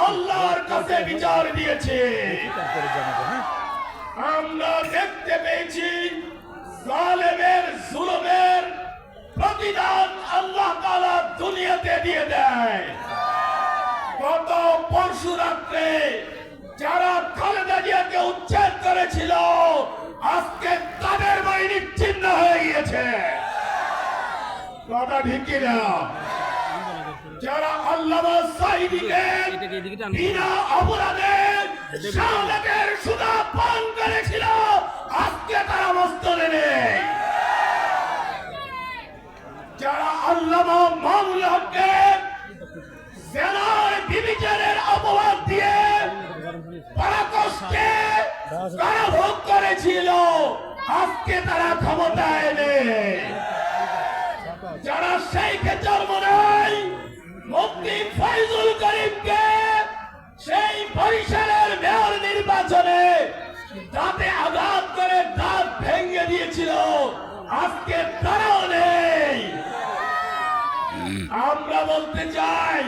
আল্লাহর কাছে বিচার দিয়েছে। হ্যাঁ? আমরা দেখতে পেয়েছি জালেমের জুলুমের প্রতিদান আল্লাহ তাআলা দুনিয়াতে দিয়ে দেয়। গত পরশু রাত্রে যারা খালেদা জিয়াকে উচ্ছেদ করেছিল আজকে তাদের বাড়ি নিচ্ছিন্ন হয়ে গিয়েছে। কথা ঠিক কিনা? যারা আল্লাহ সাইদিকে এটাকে এদিকে টান। বিনা অপরাধে শাহবাগের সুদা পান করেছিল। আজকে তারা মস্তরে নেই যারা আল্লাহ মামলাকে জেলার বিবিচারের অপবাদ দিয়ে পরাকষ্টে কারাভোগ করেছিল। আজকে তারা ক্ষমতায় নেই যারা সেইকে জন্ম বলতে চাই,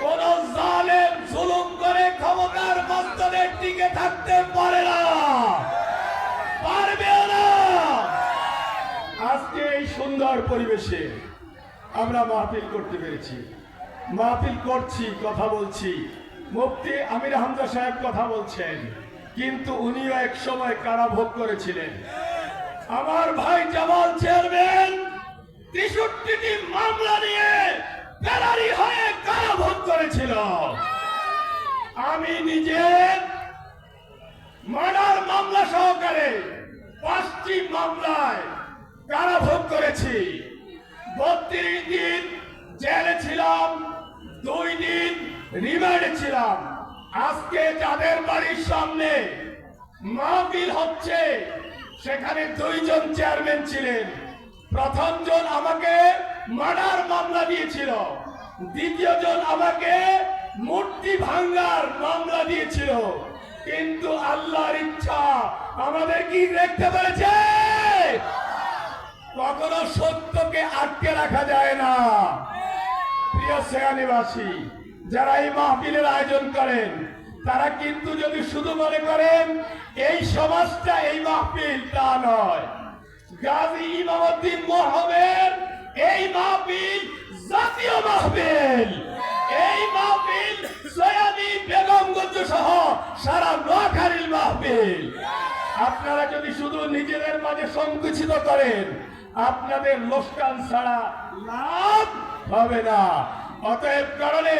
কোন জালেম জুলুম করে ক্ষমতার মস্তরে টিকে থাকতে পারে না। পারবেও না। আজকে এই সুন্দর পরিবেশে আমরা মাহফিল করতে পেরেছি। মাহফিল করছি, কথা বলছি। মুফতি আমির হামজা সাহেব কথা বলছেন, কিন্তু উনিও এক সময় কারাভোগ করেছিলেন। আমার ভাই জামাল চেয়ারম্যান, তেষট্টিটি মামলা নিয়ে ফেরারি হয়ে কারাভোগ করেছিল। আমি নিজে মার্ডার মামলা সহকারে পাঁচটি মামলায় কারাভোগ করেছি। বত্রিশ দিন জেলে ছিলাম, দুই দিন রিমান্ডে ছিলাম। আজকে যাদের বাড়ির সামনে মাহফিল হচ্ছে, সেখানে দুইজন চেয়ারম্যান ছিলেন। প্রথম জন আমাকে মার্ডার মামলা দিয়েছিল। দ্বিতীয় জন আমাকে মূর্তি ভাঙ্গার মামলা দিয়েছিল। কিন্তু আল্লাহর ইচ্ছা আমাদের কি দেখতে পেরেছে? কখনো সত্যকে আটকে রাখা যায় না। প্রিয় সেয়ানিবাসী যারা এই মাহফিলের আয়োজন করেন, তারা কিন্তু যদি শুধু মনে করেন, এই সমাজটা, এই মাহফিল তা নয়। গাজী ইমামউদ্দিন মোহামের এই মাহফিল জাতীয় মাহফিল। এই মাহফিল সয়ানি বেগমগঞ্জ সহ সারা নোয়াখালীর মাহফিল। আপনারা যদি শুধু নিজেদের মাঝে সংকুচিত করেন, আপনাদের লোকসান ছাড়া লাভ হবে না। অতএব কারণে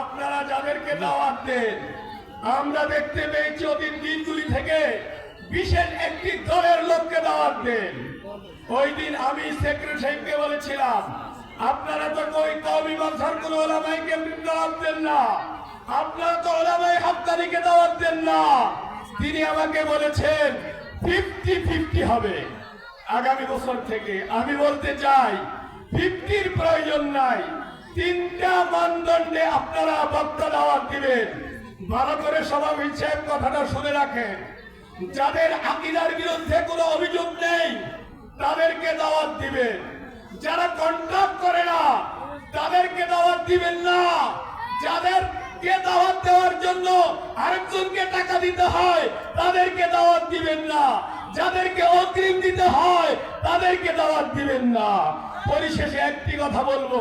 আপনারা যাদেরকে দাওয়াত দেন, আমরা দেখতে পেয়েছি অতীত দিনগুলি থেকে বিশেষ একটি দলের লোককে দাওয়াত দেন। ওই দিন আমি সেক্রেটারিকে বলেছিলাম, আপনারা তো কই কবি মানসার কোন ওলামাইকে দাওয়াত দেন না। আপনারা তো ওলামাই হাক্কানিকে দাওয়াত দেন না। তিনি আমাকে বলেছেন, ফিফটি ফিফটি হবে। আগামী বছর থেকে আমি বলতে চাই, ফিফটির প্রয়োজন নাই। তিনটা মানদণ্ডে আপনারা বক্তা দাওয়াত দিবেন। ভালো করে সভাপতি সাহেব কথাটা শুনে রাখেন। যাদের আকিদার বিরুদ্ধে কোনো অভিযোগ নেই, তাদেরকে দাওয়াত দিবেন যারা কন্ট্রাক্ট করে না, তাদেরকে দাওয়াত দিবেন না। যাদেরকে দাওয়াত দেওয়ার জন্য আরেকজনকে টাকা দিতে হয়, তাদেরকে দাওয়াত দিবেন না। যাদেরকে অগ্রিম দিতে হয়, তাদেরকে দাওয়াত দিবেন না। পরিশেষে একটি কথা বলব।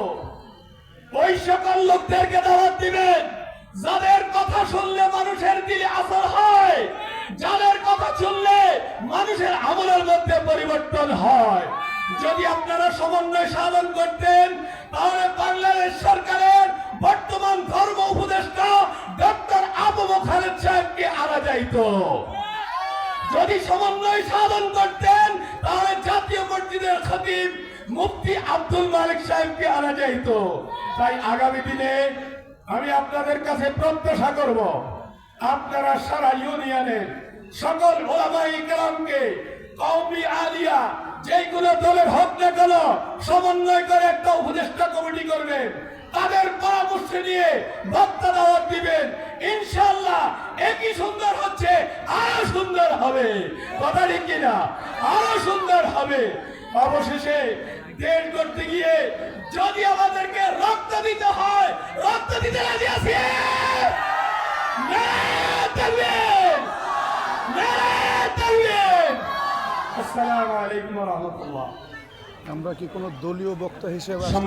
ওই সকল লোকদেরকে দাওয়াত দিবেন, যাদের কথা শুনলে মানুষের দিলে আসর হয় যাদের কথা শুনলে মানুষের আমলের মধ্যে পরিবর্তন হয়। যদি আপনারা সমন্বয় সাধন করতেন, তাহলে বাংলাদেশ সরকারের বর্তমান ধর্ম উপদেষ্টা ডক্টর আবু খালেদ সাহেবকে আনা যাইত। যদি সমন্বয় সাধন করতেন, তাহলে জাতীয় মসজিদের খতিব মুফতি আব্দুল মালিক সাহেবকে আনা যাইত। তাই আগামী দিনে আমি আপনাদের কাছে প্রত্যাশা করব, আপনারা সারা ইউনিয়নের সকল ওলামাই কেরামকে যেগুলো দলের হোক না সমন্বয় করে একটা উপদেষ্টা কমিটি করবেন তাদের পরামর্শ নিয়ে বক্তা দাওয়াত দিবেন। ইনশাল্লাহ একই সুন্দর হচ্ছে, আরও সুন্দর হবে। কথা ঠিক কিনা? আরও সুন্দর হবে। অবশেষে দেড় করতে গিয়ে যদি আমাদেরকে রক্ত দিতে হয়, রক্ত দিতে রাজি আছি? না আসসালামু আলাইকুম রহমতুল্লাহ। আমরা কি কোনো দলীয় বক্তা হিসেবে